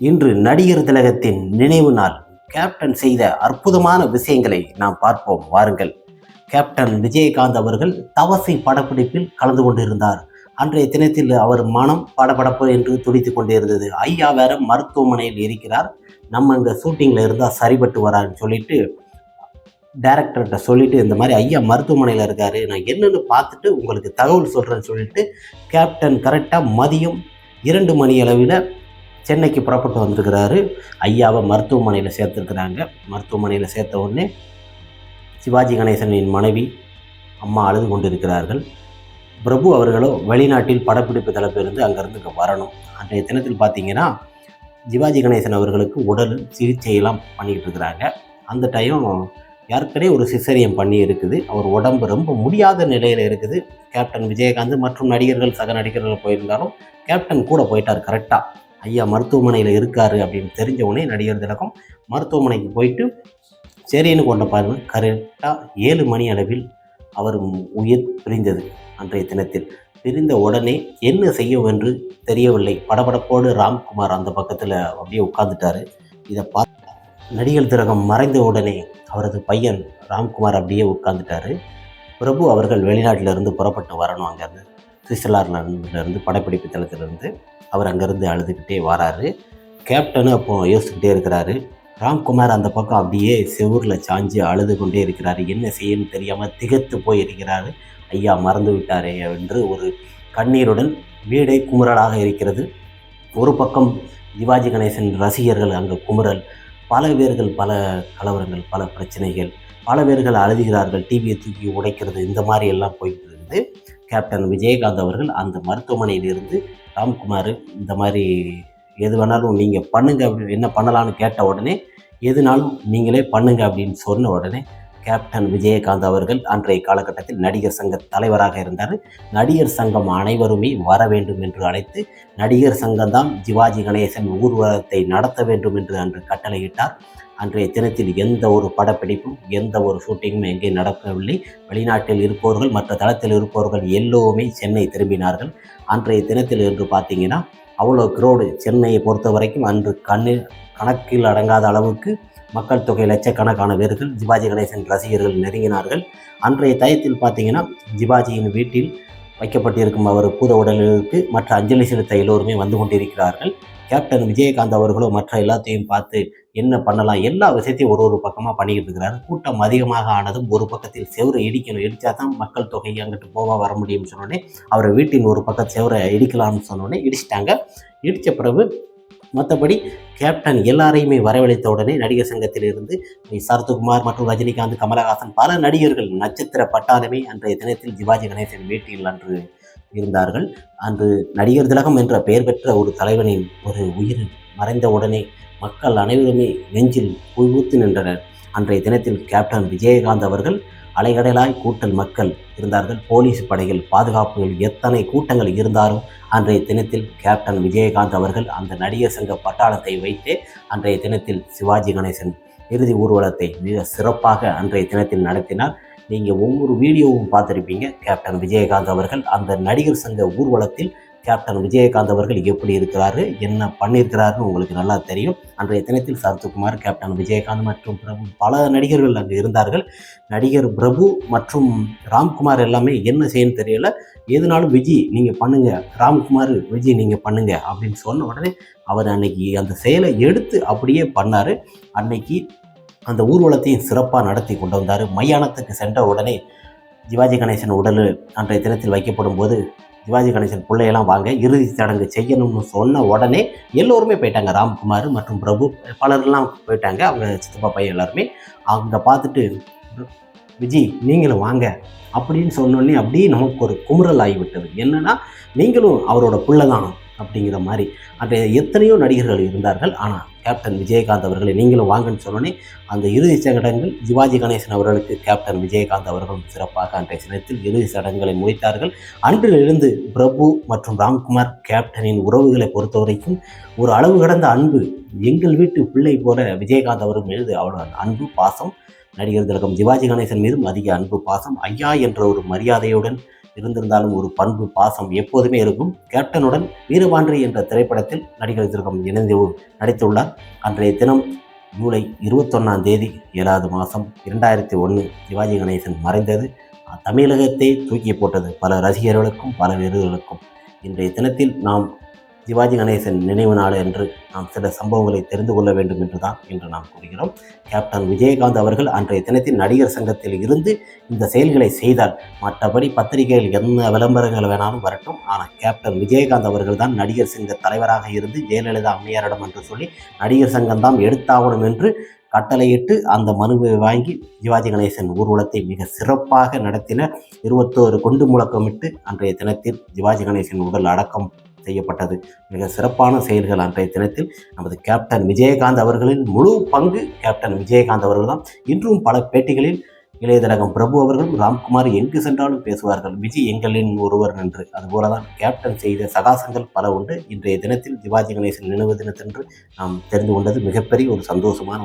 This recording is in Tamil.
இன்று நடிகர் திலகத்தின் நினைவு நாள். கேப்டன் செய்த அற்புதமான விஷயங்களை நாம் பார்ப்போம். வாருங்கள். கேப்டன் விஜயகாந்த் அவர்கள் தவசை படப்பிடிப்பில் கலந்து கொண்டிருந்தார். அன்றைய தினத்தில் அவர் மனம் படபடப்பு என்று துடித்து கொண்டிருந்தது. ஐயா வேற மருத்துவமனையில் இருக்கிறார். நம்ம இந்த ஷூட்டிங்கில் இருந்தால் சரிபட்டு வரான்னு சொல்லிட்டு டேரக்டர்கிட்ட சொல்லிட்டு இந்த மாதிரி ஐயா மருத்துவமனையில் இருக்கார். நான் என்னென்னு பார்த்துட்டு உங்களுக்கு தகவல் சொல்கிறேன்னு சொல்லிட்டு கேப்டன் கரெக்டாக மதியம் இரண்டு மணி அளவில் சென்னைக்கு புறப்பட்டு வந்திருக்கிறாரு. ஐயாவை மருத்துவமனையில் சேர்த்துருக்குறாங்க. மருத்துவமனையில் சேர்த்த உடனே சிவாஜி கணேசனின் மனைவி அம்மா அழுது கொண்டிருக்கிறார்கள். பிரபு அவர்களோ வெளிநாட்டில் படப்பிடிப்பு தளப்பிலிருந்து அங்கேருந்து இங்கே வரணும். அன்றைய தினத்தில் பார்த்தீங்கன்னா சிவாஜி கணேசன் அவர்களுக்கு உடல் சிகிச்சையெல்லாம் பண்ணிக்கிட்டு இருக்கிறாங்க. அந்த டைம் ஏற்கனவே ஒரு சிசரியம் பண்ணி இருக்குது. அவர் உடம்பு ரொம்ப முடியாத நிலையில் இருக்குது. கேப்டன் விஜயகாந்த் மற்றும் நடிகர்கள் சக நடிகர்கள் போயிருந்தாலும் கேப்டன் கூட போயிட்டார் கரெக்டாக ஐயா மருத்துவமனையில் இருக்காரு அப்படின்னு தெரிஞ்ச உடனே நடிகர் திலகம் மருத்துவமனைக்கு போயிட்டு சரின்னு கொண்ட பாருங்கள் கரெக்டாக ஏழு மணி அளவில் அவர் உயிர் பிரிந்தது அன்றைய தினத்தில். பிரிந்த உடனே என்ன செய்யும் என்று தெரியவில்லை. படபடப்போடு ராம்குமார் அந்த பக்கத்தில் அப்படியே உட்கார்ந்துட்டாரு. இதை பார்த்து நடிகர் திலகம் மறைந்த உடனே அவரது பையன் ராம்குமார் அப்படியே உட்கார்ந்துட்டாரு. பிரபு அவர்கள் வெளிநாட்டிலிருந்து புறப்பட்டு வரணும் அங்கேருந்து சுவிட்சர்லாந்துலேருந்து படப்பிடிப்பு தளத்திலிருந்து. அவர் அங்கேருந்து அழுதுகிட்டே வராரு. கேப்டனு அப்போ யோசிச்சுக்கிட்டே இருக்கிறாரு. ராம்குமார் அந்த பக்கம் அப்படியே செவுரில் சாஞ்சு அழுது கொண்டே இருக்கிறாரு. என்ன செய்யன்னு தெரியாமல் திகைத்து போய் இருக்கிறாரு. ஐயா மறந்து விட்டாரே என்று ஒரு கண்ணீருடன் வீடே குமுறலாக இருக்கிறது. ஒரு பக்கம் சிவாஜி கணேசன் ரசிகர்கள் அங்கே குமுறல் பல பேர்கள் பல கலவரங்கள் பல பிரச்சனைகள். பல பேர்கள் அழுதுகிறார்கள். டிவியை தூக்கி உடைக்கிறது. இந்த மாதிரி எல்லாம் போயிட்டு இருக்குது கேப்டன் விஜயகாந்த் அவர்கள் அந்த மருத்துவமனையிலிருந்து ராம்குமார் இந்த மாதிரி எது வேணாலும் நீங்கள் பண்ணுங்க அப்படி என்ன பண்ணலான்னு கேட்ட உடனே எதுனாலும் நீங்களே பண்ணுங்க அப்படின்னு சொன்ன உடனே கேப்டன் விஜயகாந்த் அவர்கள் அன்றைய காலகட்டத்தில் நடிகர் சங்க தலைவராக இருந்தார். நடிகர் சங்கம் அனைவருமே வர வேண்டும் என்று அழைத்து நடிகர் சங்கம்தான் சிவாஜி கணேசன் ஊர்வலத்தை நடத்த வேண்டும் என்று அன்று கட்டளையிட்டார். அன்றைய தினத்தில் எந்த ஒரு படப்பிடிப்பும் எந்த ஒரு ஷூட்டிங்கும் எங்கே நடக்கவில்லை. வெளிநாட்டில் இருப்பவர்கள் மற்ற தளத்தில் இருப்பவர்கள் எல்லோருமே சென்னை திரும்பினார்கள். அன்றைய தினத்தில் என்று பார்த்தீங்கன்னா அவ்வளோ க்ரௌடு சென்னையை பொறுத்த வரைக்கும் அன்று கண்ணில் கணக்கில் அடங்காத அளவுக்கு மக்கள் தொகை லட்சக்கணக்கான பேர்கள் சிவாஜி கணேசன் ரசிகர்கள் நெருங்கினார்கள். அன்றைய தயத்தில் பார்த்தீங்கன்னா சிவாஜியின் வீட்டில் வைக்கப்பட்டிருக்கும் அவர் பூத உடலுக்கு மற்ற அஞ்சலி செலுத்த எல்லோருமே வந்து கொண்டிருக்கிறார்கள். கேப்டன் விஜயகாந்த் அவர்களோ மற்ற எல்லாத்தையும் பார்த்து என்ன பண்ணலாம்? எல்லா விஷயத்தையும் ஒரு ஒரு பக்கமாக பண்ணிக்கிட்டு இருக்கிறாரு. கூட்டம் அதிகமாக ஆனதும் ஒரு பக்கத்தில் செவரை இடிக்கணும். இடித்தா தான் மக்கள் தொகை அங்கிட்டு போக வர முடியும்னு சொன்னோடனே அவரை வீட்டின் ஒரு பக்கம் செவரை இடிக்கலாம்னு சொன்னோடனே இடிச்சிட்டாங்க. இடித்த பிறகு மற்றபடி கேப்டன் எல்லாரையுமே வரவழைத்த உடனே நடிகர் சங்கத்திலிருந்து சரத்குமார் மற்றும் ரஜினிகாந்த் கமலஹாசன் பல நடிகர்கள் நட்சத்திர பட்டாளமே அன்றைய தினத்தில் சிவாஜி கணேசன் வீட்டில் அன்று இருந்தார்கள். அன்று நடிகர் திலகம் என்ற பெயர் பெற்ற ஒரு தலைவனின் ஒரு உயிர் மறைந்த உடனே மக்கள் அனைவருமே நெஞ்சில் குழுத்து நின்றனர். அன்றைய தினத்தில் கேப்டன் விஜயகாந்த் அவர்கள் அலைகடலாய் கூட்டல் மக்கள் இருந்தார்கள். போலீஸ் படைகள் பாதுகாப்புகள் எத்தனை கூட்டங்கள் இருந்தாலும் அன்றைய தினத்தில் கேப்டன் விஜயகாந்த் அவர்கள் அந்த நடிகர் சங்க பட்டாளத்தை வைத்து அன்றைய தினத்தில் சிவாஜி கணேசன் இறுதி ஊர்வலத்தை மிக சிறப்பாக அன்றைய தினத்தில் நடத்தினார். நீங்கள் ஒவ்வொரு வீடியோவும் பார்த்துருப்பீங்க. கேப்டன் விஜயகாந்த் அவர்கள் அந்த நடிகர் சங்க ஊர்வலத்தில் கேப்டன் விஜயகாந்த் அவர்கள் எப்படி இருக்கிறாரு என்ன பண்ணியிருக்கிறாருன்னு உங்களுக்கு நல்லா தெரியும். அன்றைய தினத்தில் சரத்குமார் கேப்டன் விஜயகாந்த் மற்றும் பிரபு பல நடிகர்கள் அங்கே இருந்தார்கள். நடிகர் பிரபு மற்றும் ராம்குமார் எல்லாமே என்ன செய்யணும்னு தெரியல. எதுனாலும் விஜய் நீங்கள் பண்ணுங்க. ராம்குமார் விஜய் நீங்கள் பண்ணுங்க அப்படின்னு சொன்ன உடனே அவர் அன்னைக்கு அந்த செயலை எடுத்து அப்படியே பண்ணார். அன்னைக்கு அந்த ஊர்வலத்தையும் சிறப்பாக நடத்தி கொண்டு வந்தார். மையானத்துக்கு சென்ற உடனே சிவாஜி கணேசன் உடல் அன்றைய தினத்தில் வைக்கப்படும் போது சிவாஜி கணேசன் பிள்ளையெல்லாம் வாங்க இறுதி சடங்கு செய்யணும்னு சொன்ன உடனே எல்லோருமே போயிட்டாங்க. ராம்குமார் மற்றும் பிரபு பலர்லாம் போயிட்டாங்க. அவங்க சித்தப்பா பையன் எல்லாருமே. அங்கே பார்த்துட்டு விஜி நீங்களும் வாங்க அப்படின்னு சொன்னோடனே அப்படியே நமக்கு ஒரு குமுறல் ஆகிவிட்டது. என்னன்னா நீங்களும் அவரோட பிள்ளை தான். அப்படிங்கிற மாதிரி. அந்த எத்தனையோ நடிகர்கள் இருந்தார்கள். ஆனால் கேப்டன் விஜயகாந்த் அவர்களை நீங்களும் வாங்கன்னு சொன்னோன்னே அந்த இறுதி சடங்குகள் சிவாஜி கணேசன் அவர்களுக்கு கேப்டன் விஜயகாந்த் அவர்களும் சிறப்பாக அன்றைய தினத்தில் இறுதி சடங்குகளை முடித்தார்கள். அன்றிலிருந்து பிரபு மற்றும் ராம்குமார் கேப்டனின் உறவுகளை பொறுத்த வரைக்கும் ஒரு அளவு கடந்த அன்பு எங்கள் வீட்டு பிள்ளை போல விஜயகாந்த் அவர்கள் மீது அவரோட அன்பு பாசம். நடிகர் திலகம் சிவாஜி கணேசன் மீதும் அதிக அன்பு பாசம். ஐயா என்ற ஒரு மரியாதையுடன் இருந்திருந்தாலும் ஒரு பண்பு பாசம் எப்போதுமே இருக்கும். கேப்டனுடன் வீரபாண்டி என்ற திரைப்படத்தில் நடிகர் திருகம் இணைந்து நடித்துள்ளார். அன்றைய தினம் ஜூலை இருபத்தொன்னாம் தேதி ஏழாவது மாதம் இரண்டாயிரத்தி ஒன்று சிவாஜி கணேசன் மறைந்தது. தமிழகத்தை தூக்கி போட்டது பல ரசிகர்களுக்கும் பல வீரர்களுக்கும். இன்றைய தினத்தில் நாம் சிவாஜி கணேசன் நினைவு நாள் என்று நாம் சில சம்பவங்களை தெரிந்து கொள்ள வேண்டும் என்று தான் இன்று நாம் கூறுகிறோம். கேப்டன் விஜயகாந்த் அவர்கள் அன்றைய தினத்தில் நடிகர் சங்கத்தில் இருந்து இந்த செயல்களை செய்தால் மற்றபடி பத்திரிகைகள் என்ன விளம்பரங்கள் வேணாலும் வரட்டும். ஆனால் கேப்டன் விஜயகாந்த் அவர்கள் தான் நடிகர் சங்க தலைவராக இருந்து ஜெயலலிதா அம்மையாரிடம் என்று சொல்லி நடிகர் சங்கம் தான் எடுத்தாகணும் என்று கட்டளையிட்டு அந்த மனுவை வாங்கி சிவாஜி கணேசன் ஊர்வலத்தை மிக சிறப்பாக நடத்தின இருபத்தோரு கொண்டு முழக்கமிட்டு அன்றைய தினத்தில் சிவாஜி கணேசன் உடல் அடக்கம் செய்யப்பட்டது. மிக சிறப்பான செயல்கள் அன்றைய தினத்தில். நமது கேப்டன் விஜயகாந்த் அவர்களின் முழு பங்கு கேப்டன் விஜயகாந்த் அவர்கள் தான் இன்றும் பல பேட்டிகளில் இளையதரகம் பிரபு அவர்களும் ராம்குமார் எங்கு சென்றாலும் பேசுவார்கள். விஜய் எங்களின் ஒருவர் என்று. அதுபோல தான் கேப்டன் செய்த சகாசங்கள் பல உண்டு. இன்றைய தினத்தில் சிவாஜி கணேசன் நினைவு தினத்தன்று நாம் தெரிந்து கொண்டது மிகப்பெரிய ஒரு சந்தோஷமான